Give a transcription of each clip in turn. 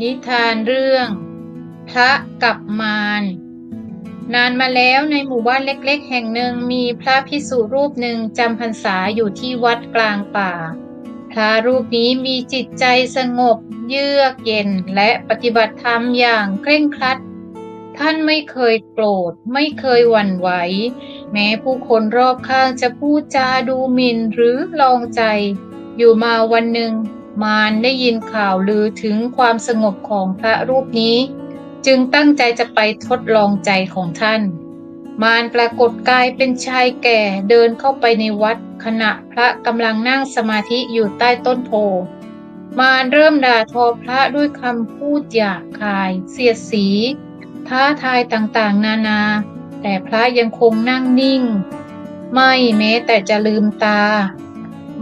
นิทานเรื่อง พระกับมารนานมาแล้วในหมู่บ้านเล็กๆ แห่งหนึ่งมีพระภิกษุรูปหนึ่งจำพรรษาอยู่ที่วัดกลางป่า พระรูปนี้มีจิตใจสงบ เยือกเย็นและปฏิบัติธรรมอย่างเคร่งครัด ท่านไม่เคยโกรธ ไม่เคยหวั่นไหว แม้ผู้คนรอบข้างจะพูดจาดูหมิ่นหรือลองใจ อยู่มาวันหนึ่ง มารได้ยินข่าวลือถึงความสงบของพระรูปนี้ จึงตั้งใจจะไปทดลองใจของท่าน มารปรากฏกายเป็นชายแก่เดินเข้าไปในวัด ขณะพระกำลังนั่งสมาธิอยู่ใต้ต้นโพมารเริ่มด่าทอพระด้วยคำพูดหยาบคาย เสียดสี ท้าทายต่างๆ นานา แต่พระยังคงนั่งนิ่ง ไม่แม้แต่จะลืมตา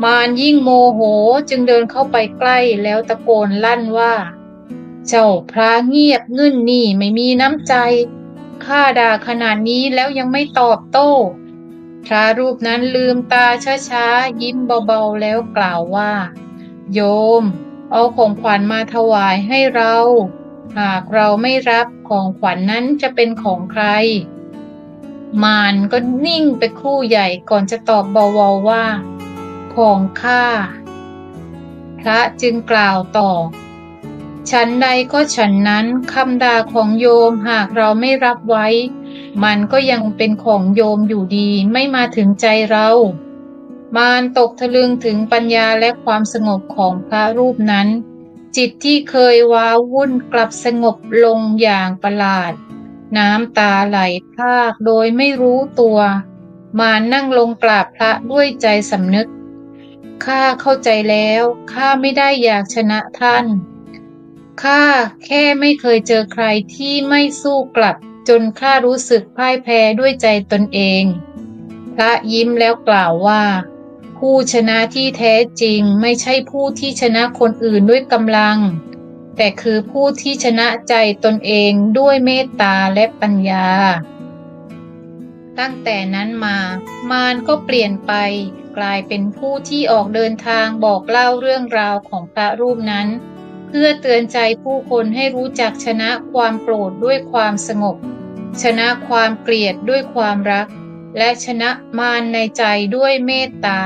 มารยิ่งโมโหจึงเดินเข้าไปใกล้แล้วตะโกนลั่นว่า เจ้าพระเงียบงึ่นนี่ไม่มีน้ำใจข้าด่าขนาดนี้แล้วยังไม่ตอบโต้ พระรูปนั้นลืมตาช้าๆยิ้มเบาๆแล้วกล่าวว่า โยม เอาของขวัญมาถวายให้เรา หากเราไม่รับของขวัญนนั้นจะเป็นของใคร มารก็นิ่งไปคู่ใหญ่ก่อนจะตอบเบาๆว่า ของข้า พระจึงกล่าวต่อ ฉันใดก็ฉันนั้นคำด่าของโยมหากเราไม่รับไว้ มันก็ยังเป็นของโยมอยู่ดีไม่มาถึงใจเรา มารตกทะลึงถึงปัญญาและความสงบของพระรูปนั้น จิตที่เคยว้าวุ่นกลับสงบลงอย่างประหลาด น้ำตาไหลพากโดยไม่รู้ตัวมารนั่งลงกราบพระด้วยใจสำนึก ข้าเข้าใจแล้ว ข้าไม่ได้อยากชนะท่าน ข้าแค่ไม่เคยเจอใครที่ไม่สู้กลับ จนข้ารู้สึกพ่ายแพ้ด้วยใจตนเอง พระยิ้มแล้วกล่าวว่า ผู้ชนะที่แท้จริงไม่ใช่ผู้ที่ชนะคนอื่นด้วยกำลัง แต่คือผู้ที่ชนะใจตนเองด้วยเมตตาและปัญญา ตั้งแต่นั้นมา มารก็เปลี่ยนไป กลายเป็นผู้ที่ออกเดินทางบอกเล่าเรื่องราวของพระรูปนั้น เพื่อเตือนใจผู้คนให้รู้จักชนะความโกรธด้วยความสงบ ชนะความเกลียดด้วยความรัก และชนะมารในใจด้วยเมตตา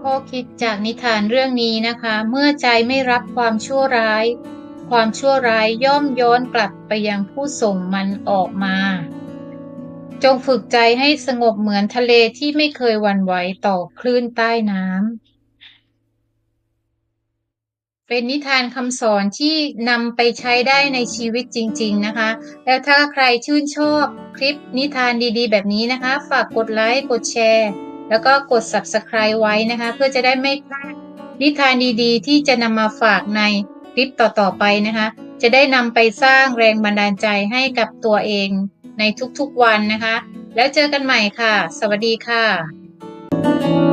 ข้อคิดจากนิทานเรื่องนี้นะคะ เมื่อใจไม่รับความชั่วร้าย ความชั่วร้ายย่อมย้อนกลับไปยังผู้ส่งมันออกมา จงฝึกใจให้สงบเหมือนทะเลที่ไม่เคยวันไหวต่อคลื่นใต้น้ำ เป็นนิทานคำสอนที่นำไปใช้ได้ในชีวิตจริง ๆนะคะ แล้วถ้าใครชื่นชอบคลิปนิทานดีๆ แบบนี้นะคะ ฝากกดไลค์ กดแชร์ แล้วก็กด Subscribe ไว้นะคะ เพื่อจะได้ไม่พลาดนิทานดีๆ ที่จะนำมาฝากในคลิปต่อๆไปนะคะ จะได้นำไปสร้างแรงบันดาลใจให้กับตัวเอง ในทุกๆวันนะคะ แล้วเจอกันใหม่ค่ะ สวัสดีค่ะ